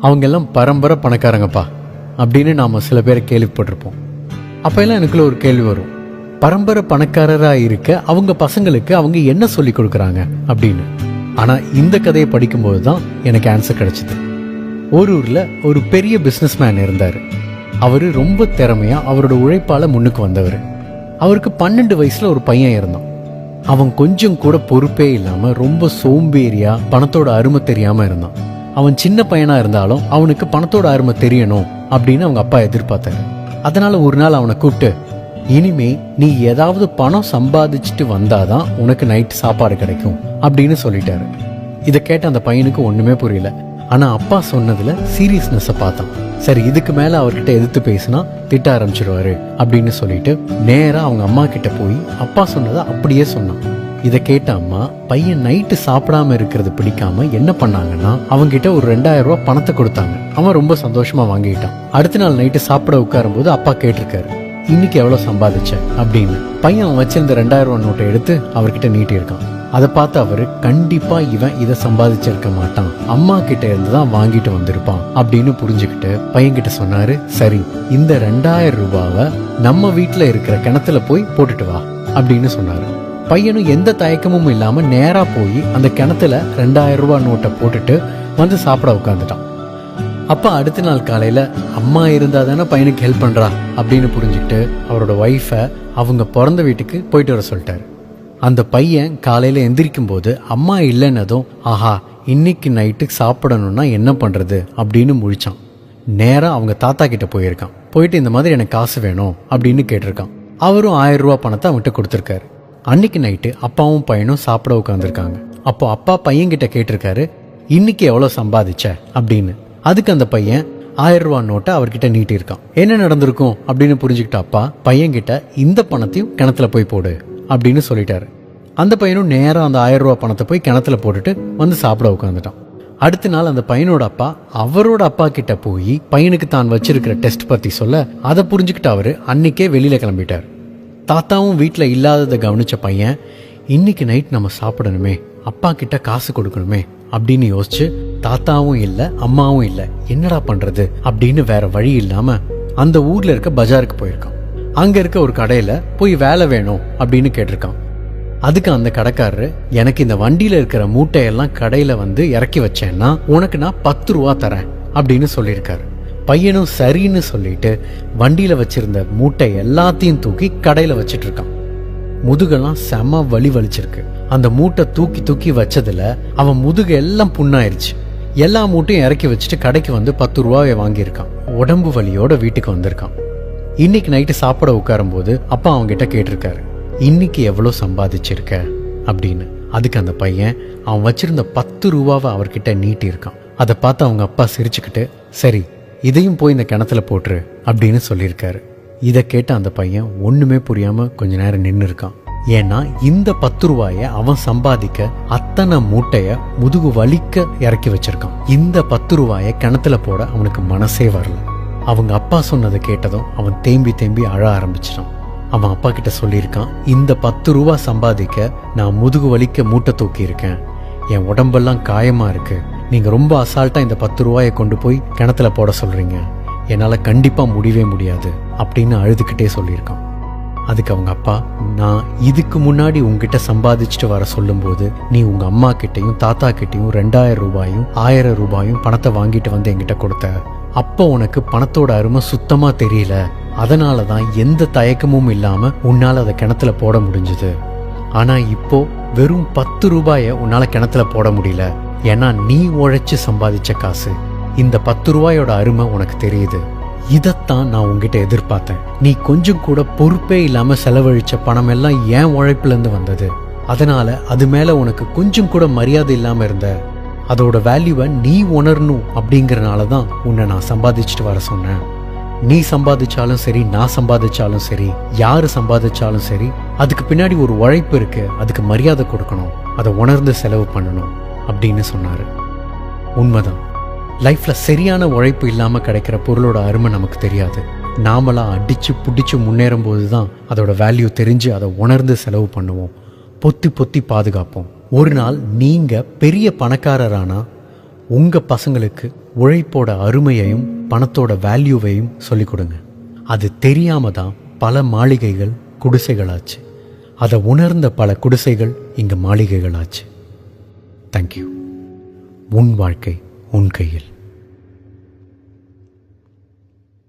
அவங்க எல்லாம் பரம்பரை பணக்காரங்கப்பா. அப்படின்னு நாம சில பேரை கேள்விப்பட்டிருப்போம். அப்போல்லாம் எனக்குள்ள ஒரு கேள்வி வரும். பரம்பரை பணக்காரராக இருக்க அவங்க பசங்களுக்கு அவங்க என்ன சொல்லி கொடுக்குறாங்க அப்படின்னு. ஆனால் இந்த கதையை படிக்கும்போது தான் எனக்கு ஆன்சர் கிடைச்சிது. ஒரு ஊரில் ஒரு பெரிய பிசினஸ்மேன் இருந்தார். அவர் ரொம்ப திறமையா அவரோட உழைப்பால முன்னுக்கு வந்தவர். அவருக்கு பன்னெண்டு வயசுல ஒரு பையன் இருந்தான் அவன் கொஞ்சம் கூட பொறுப்பே இல்லாமல் ரொம்ப சோம்பேறியா பணத்தோட அருமை தெரியாமல் இருந்தான். அவன் சின்ன பையனா இருந்தாலும் அவனுக்கு பணத்தோட அருமை தெரியணும் அப்படின்னு அவங்க அப்பா எதிர்பார்த்தாரு. அதனால ஒரு நாள் அவனை கூப்பிட்டு இனிமே நீ ஏதாவது பணம் சம்பாதிச்சுட்டு வந்தாதான் உனக்கு நைட் சாப்பாடு கிடைக்கும் அப்படின்னு சொல்லிட்டாரு. இதை கேட்ட அந்த பையனுக்கு ஒண்ணுமே புரியல. ஆனா அப்பா சொன்னதுல சீரியஸ்னஸை பார்த்தான். சரி இதுக்கு மேல அவர்கிட்ட எதிர்த்து பேசினா திட்ட ஆரம்பிச்சிருவாரு அப்படின்னு சொல்லிட்டு நேரா அவங்க அம்மா கிட்ட போய் அப்பா சொன்னதை அப்படியே சொன்னான். இதை கேட்ட அம்மா பையன் நைட்டு சாப்பிடாம இருக்கிறது பிடிக்காம என்ன பண்ணாங்கன்னா அவன்கிட்ட ஒரு ரெண்டாயிரம் ரூபாய் பணத்தை கொடுத்தாங்க. அவன் ரொம்ப சந்தோஷமா வாங்கிட்டான் அடுத்த நாள் நைட்டு சாப்பிட உட்காரும்போது அப்பா கேட்டிருக்காரு இன்னைக்கு எவ்வளவு சம்பாதிச்ச? அப்படின்னு. பையன் அவன் வச்சிருந்த ரெண்டாயிரம் ரூபாய் நோட்டை எடுத்து அவர்கிட்ட நீட்டியிருக்கான். அதை பார்த்து அவரு கண்டிப்பா இவன் இதை சம்பாதிச்சிருக்க மாட்டான். அம்மா கிட்ட இருந்து தான் வாங்கிட்டு வந்திருப்பான். அப்படின்னு புரிஞ்சுக்கிட்டு பையன்கிட்ட சொன்னாரு சரி இந்த ரெண்டாயிரம் ரூபாவை நம்ம வீட்டுல இருக்கிற கிணத்துல போய் போட்டுட்டு வா. அப்படின்னு சொன்னாரு. பையனும் எந்த தயக்கமும் இல்லாமல் நேராக போய் அந்த கிணத்துல ரெண்டாயிரம் ரூபாய் நோட்டை போட்டுட்டு வந்து சாப்பிட உட்காந்துட்டான் அப்பா அடுத்த நாள் காலையில் அம்மா இருந்தால் தானே பையனுக்கு ஹெல்ப் பண்ணுறா அப்படின்னு புரிஞ்சுக்கிட்டு அவரோட ஒய்ஃபை அவங்க பிறந்த வீட்டுக்கு போயிட்டு வர சொல்லிட்டாரு. அந்த பையன் காலையில் எந்திரிக்கும் போது அம்மா இல்லைன்னதும் ஆஹா இன்னைக்கு நைட்டு சாப்பிடணும்னா என்ன பண்ணுறது அப்படின்னு முழிச்சான். நேராக அவங்க தாத்தா கிட்ட போயிருக்கான். போயிட்டு இந்த மாதிரி எனக்கு காசு வேணும் அப்படின்னு கேட்டிருக்கான். அவரும் ஆயிரம் ரூபா பணத்தை அவன்கிட்ட கொடுத்துருக்காரு. அன்னைக்கு நைட்டு அப்பாவும் பையனும் சாப்பிட உட்காந்துருக்காங்க அப்போ அப்பா பையன்கிட்ட கேட்டிருக்காரு இன்னைக்கு எவ்வளோ சம்பாதிச்ச? அப்படின்னு. அதுக்கு அந்த பையன் ஆயிரம் ரூபா நோட்டை அவர்கிட்ட நீட்டியிருக்கான். என்ன நடந்திருக்கும்? அப்படின்னு புரிஞ்சுக்கிட்ட அப்பா பையன்கிட்ட இந்த பணத்தையும் கிணத்துல போய் போடு அப்படின்னு சொல்லிட்டாரு. அந்த பையனும் நேராக அந்த ஆயிரம் ரூபா பணத்தை போய் கிணத்துல போட்டுட்டு வந்து சாப்பிட உட்காந்துட்டான் அடுத்த நாள் அந்த பையனோட அப்பா அவரோட அப்பா கிட்ட போய் பையனுக்கு தான் வச்சிருக்கிற டெஸ்ட் பத்தி சொல்ல அதை புரிஞ்சுக்கிட்டு அவரு அன்னைக்கே வெளியில கிளம்பிட்டார். தாத்தாவும் வீட்டில் இல்லாததை கவனித்த பையன் இன்னைக்கு நைட் நம்ம சாப்பிடணுமே அப்பா கிட்ட காசு கொடுக்கணுமே அப்படின்னு யோசிச்சு தாத்தாவும் இல்லை அம்மாவும் இல்லை என்னடா பண்ணுறது அப்படின்னு வேற வழி இல்லாமல் அந்த ஊரில் இருக்க பஜாருக்கு போயிருக்கான். அங்கே இருக்க ஒரு கடையில் போய் வேலை வேணும் அப்படின்னு கேட்டிருக்கான். அதுக்கு அந்த கடைக்காரரு எனக்கு இந்த வண்டியில் இருக்கிற மூட்டையெல்லாம் கடையில் வந்து இறக்கி வச்சேன்னா உனக்கு நான் பத்து ரூபா தரேன் அப்படின்னு சொல்லியிருக்காரு. பையனும் சரின்னு சொல்லிட்டு வண்டியில் வச்சிருந்த மூட்டை எல்லாத்தையும் தூக்கி கடையில் வச்சிட்டு இருக்கான். முதுகெல்லாம் செம வலி வலிச்சிருக்கு. அந்த மூட்டை தூக்கி தூக்கி வச்சதுல அவன் முதுகு எல்லாம் புண்ணாயிருச்சு. எல்லா மூட்டையும் இறக்கி வச்சுட்டு கடைக்கு வந்து பத்து ரூபாயை வாங்கியிருக்கான். உடம்பு வலியோட வீட்டுக்கு வந்திருக்கான். இன்னைக்கு நைட்டு சாப்பிட உட்காரும்போது அப்பா அவங்ககிட்ட கேட்டிருக்காரு இன்னைக்கு எவ்வளோ சம்பாதிச்சிருக்க? அப்படின்னு. அதுக்கு அந்த பையன் அவன் வச்சிருந்த பத்து ரூபாவை அவர்கிட்ட நீட்டியிருக்கான். அதை பார்த்து அவங்க அப்பா சிரிச்சுக்கிட்டு சரி இதையும் போய் இந்த கிணத்துல போட்டுரு அப்படின்னு சொல்லியிருக்காரு. இதை கேட்ட அந்த பையன் ஒண்ணுமே புரியாம கொஞ்ச நேரம் நின்று இருக்கான் ஏன்னா இந்த பத்து ரூபாய அவன் சம்பாதிக்க அத்தனை மூட்டைய முதுகு வலிக்க இறக்கி வச்சிருக்கான். இந்த பத்து ரூபாய கிணத்துல போட அவனுக்கு மனசே வரல. அவங்க அப்பா சொன்னதை கேட்டதும் அவன் தேம்பி தேம்பி அழ ஆரம்பிச்சிட்டான். அவன் அப்பா கிட்ட சொல்லியிருக்கான் இந்த பத்து ரூபா சம்பாதிக்க நான் முதுகு வலிக்க மூட்டை தூக்கி இருக்கேன் என் உடம்பெல்லாம் காயமா இருக்கு. நீங்க ரொம்ப அசால்ட்டா இந்த பத்து ரூபாயை கொண்டு போய் கிணத்துல போட சொல்றீங்க. என்னால கண்டிப்பா முடியவே முடியாது அப்படின்னு அழுதுகிட்டே சொல்லியிருக்கான். அதுக்கு அவங்க அப்பா நான் இதுக்கு முன்னாடி உங்ககிட்ட சம்பாதிச்சுட்டு வர சொல்லும்போது நீ உங்க அம்மா கிட்டையும் தாத்தா கிட்டையும் ரெண்டாயிரம் ரூபாயும் ஆயிரம் ரூபாயும் பணத்தை வாங்கிட்டு வந்து என்கிட்ட கொடுத்த. அப்போ உனக்கு பணத்தோட அருமை சுத்தமா தெரியல. அதனால தான் எந்த தயக்கமும் இல்லாம உன்னால அதை கிணத்துல போட முடிஞ்சது. ஆனா இப்போ வெறும் பத்து ரூபாயை உன்னால கிணத்துல போட முடியல. ஏன்னா நீ உழைச்சி சம்பாதிச்ச காசு இந்த பத்து ரூபாயோட அருமை உனக்கு தெரியுது. இதைத்தான் நான் உங்ககிட்ட எதிர்பார்த்தேன். நீ கொஞ்சம் கூட பொறுப்பே இல்லாம செலவழிச்ச பணம் எல்லாம் ஏன் உழைப்புலருந்து வந்தது. அதனால அது மேல உனக்கு கொஞ்சம் கூட மரியாதை இல்லாம இருந்த அதோட வேல்யூவை நீ உணரணும் அப்படிங்கறனால தான் உன்னை நான் சம்பாதிச்சுட்டு வர சொன்னேன். நீ சம்பாதிச்சாலும் சரி நான் சம்பாதிச்சாலும் சரி யாரு சம்பாதிச்சாலும் சரி அதுக்கு பின்னாடி ஒரு உழைப்பு இருக்கு அதுக்கு மரியாதை கொடுக்கணும். அதை உணர்ந்து செலவு பண்ணணும். அப்படின்னு சொன்னார். உண்மைதான். லைஃப்பில் சரியான உழைப்பு இல்லாமல் கிடைக்கிற பொருளோட அருமை நமக்கு தெரியாது. நாமளாக அடிச்சு பிடிச்சி முன்னேறும் போது தான் அதோட வேல்யூ தெரிஞ்சு அதை உணர்ந்து செலவு பண்ணுவோம். பொத்தி பொத்தி பாதுகாப்போம். ஒரு நாள் நீங்கள் பெரிய பணக்காரரானா உங்கள் பசங்களுக்கு உழைப்போட அருமையையும் பணத்தோட வேல்யூவையும் சொல்லிக் கொடுங்க. அது தெரியாமல் தான் பல மாளிகைகள் குடிசைகளாச்சு. அதை உணர்ந்த பல குடிசைகள் இங்கே மாளிகைகளாச்சு. தேங்க்யூ உன் வாழ்க்கை உன் கையில்.